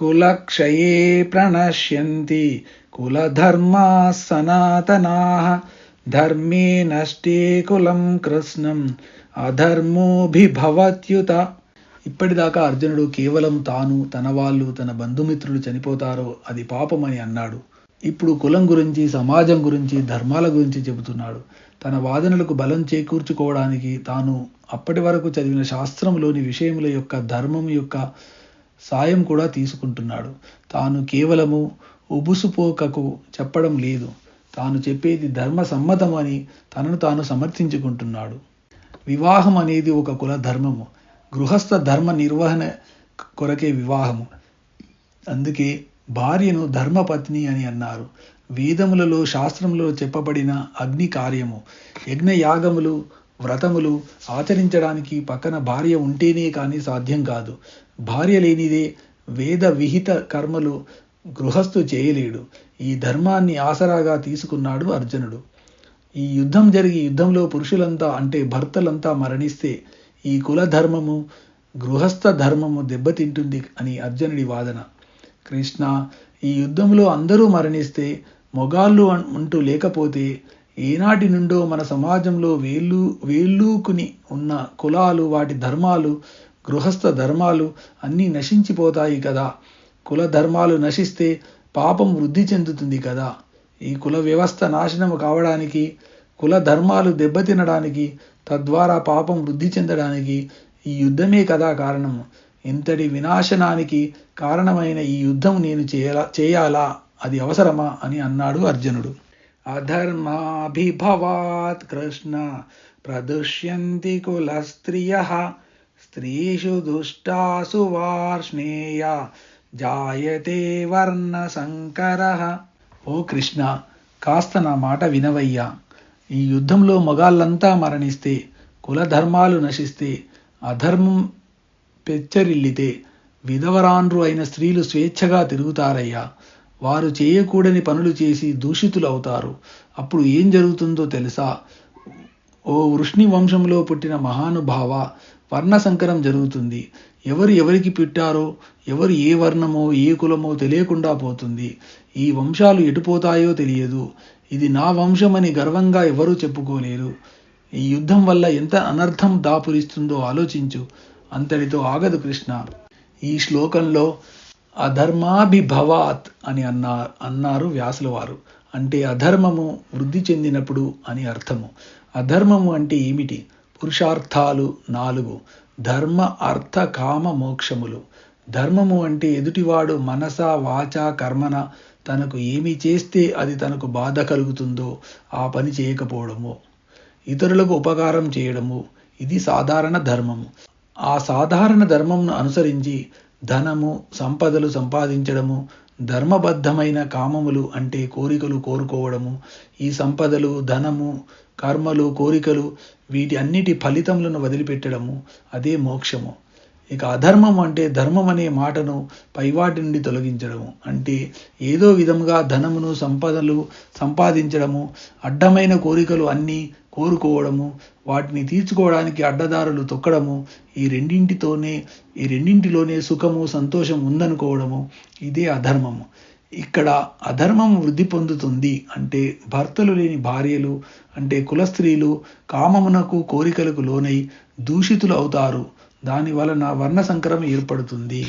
కులక్షయే ప్రణశ్యంతి కులధర్మా సనాతనా ధర్మే నష్టే కులం కృష్ణం అధర్మోభిభవత్యుత ఇప్పటిదాకా అర్జునుడు కేవలం తాను తన వాళ్ళు తన బంధుమిత్రులు చనిపోతారో అది పాపమని అన్నాడు. ఇప్పుడు కులం గురించి సమాజం గురించి ధర్మాల గురించి చెబుతున్నాడు. తన వాదనలకు బలం చేకూర్చుకోవడానికి తాను అప్పటి వరకు చదివిన శాస్త్రంలోని విషయముల యొక్క ధర్మం యొక్క సాయం కూడా తీసుకుంటున్నాడు. తాను కేవలము ఉబుసుపోకకు చెప్పడం లేదు. తాను చెప్పేది ధర్మ సమ్మతం అని తనను తాను సమర్థించుకుంటున్నాడు. వివాహం అనేది ఒక కుల ధర్మము. గృహస్థ ధర్మ నిర్వహణ కొరకే వివాహము. అందుకే భార్యను ధర్మపత్ని అని అన్నారు. వేదములలో శాస్త్రములలో చెప్పబడిన అగ్ని కార్యము యజ్ఞయాగములు వ్రతములు ఆచరించడానికి పక్కన భార్య ఉంటేనే కానీ సాధ్యం కాదు. భార్య లేనిదే వేద విహిత కర్మలు గృహస్థు చేయలేడు. ఈ ధర్మాన్ని ఆసరాగా తీసుకున్నాడు అర్జునుడు. ఈ యుద్ధం జరిగి యుద్ధంలో పురుషులంతా అంటే భర్తలంతా మరణిస్తే ఈ కుల ధర్మము గృహస్థ ధర్మము దెబ్బతింటుంది అని అర్జునుడి వాదన. కృష్ణ ఈ యుద్ధంలో అందరూ మరణిస్తే మొగాళ్ళు అంటూ లేకపోతే ఏనాటి నుండో మన సమాజంలో వేళ్ళు వేళ్ళూకుని ఉన్న కులాలు వాటి ధర్మాలు గృహస్థ ధర్మాలు అన్నీ నశించిపోతాయి కదా. కుల ధర్మాలు నశిస్తే పాపం వృద్ధి చెందుతుంది కదా. ఈ కుల వ్యవస్థ నాశనం కావడానికి కుల ధర్మాలు దెబ్బతినడానికి తద్వారా పాపం వృద్ధి చెందడానికి ఈ యుద్ధమే కదా కారణం. ఇంతటి వినాశనానికి కారణమైన ఈ యుద్ధం నేను చేయాలా చేయాలా? అది అవసరమా? అని అన్నాడు అర్జునుడు. అధర్మాభిభవాత్ కృష్ణ ప్రదుష్యంతి కుల స్త్రియ స్త్రీషు దుష్టాసు వార్ష్ణేయ జాయతే వర్ణ సంకర ఓ కృష్ణ కాస్త నా మాట వినవయ్యా. ఈ యుద్ధంలో మగాళ్ళంతా మరణిస్తే కుల ధర్మాలు నశిస్తే అధర్మం పెచ్చరిల్లితే విధవరాన్రు అయిన స్త్రీలు స్వేచ్ఛగా తిరుగుతారయ్యా. వారు చేయకూడని పనులు చేసి దూషితులు అవుతారు అప్పుడు ఏం జరుగుతుందో తెలుసా? ఓ వృష్ణి వంశంలో పుట్టిన మహానుభావ వర్ణ సంకరం జరుగుతుంది. ఎవరు ఎవరికి పుట్టారో ఎవరు ఏ వర్ణమో ఏ కులమో తెలియకుండా పోతుంది. ఈ వంశాలు ఎటుపోతాయో తెలియదు. ఇది నా వంశమని గర్వంగా ఎవరూ చెప్పుకోలేరు. ఈ యుద్ధం వల్ల ఎంత అనర్థం దాపురిస్తుందో ఆలోచించు. అంతటితో ఆగదు కృష్ణ. ఈ శ్లోకంలో అధర్మాభిభవాత్ అని అన్నారు అన్నారు వ్యాసుల వారు. అంటే అధర్మము వృద్ధి చెందినప్పుడు అని అర్థము. అధర్మము అంటే ఏమిటి? పురుషార్థాలు నాలుగు. ధర్మ అర్థ కామ మోక్షములు. ధర్మము అంటే ఎదుటివాడు మనస వాచ కర్మన తనకు ఏమి చేస్తే అది తనకు బాధ కలుగుతుందో ఆ పని చేయకపోవడము. ఇతరులకు ఉపకారం చేయడము. ఇది సాధారణ ధర్మము. ఆ సాధారణ ధర్మంను అనుసరించి ధనము సంపదలు సంపాదించడము ధర్మబద్ధమైన కామములు అంటే కోరికలు కోరుకోవడము ఈ సంపదలు ధనము కర్మలు కోరికలు వీటి అన్నిటి ఫలితములను వదిలిపెట్టడము అదే మోక్షము. ఇక అధర్మం అంటే ధర్మం అనే మాటను పైవాటి నుండి తొలగించడము. అంటే ఏదో విధముగా ధనమును సంపదలు సంపాదించడము అడ్డమైన కోరికలు అన్నీ కోరుకోవడము వాటిని తీర్చుకోవడానికి అడ్డదారులు తొక్కడము ఈ రెండింటితోనే ఈ రెండింటిలోనే సుఖము సంతోషం ఉందనుకోవడము ఇదే అధర్మము. ఇక్కడ అధర్మం వృద్ధి పొందుతుంది అంటే భర్తలు లేని భార్యలు అంటే కుల స్త్రీలు కామమునకు కోరికలకు లోనై దూషితులు అవుతారు. దాని వలన వర్ణ సంకరం ఏర్పడుతుంది.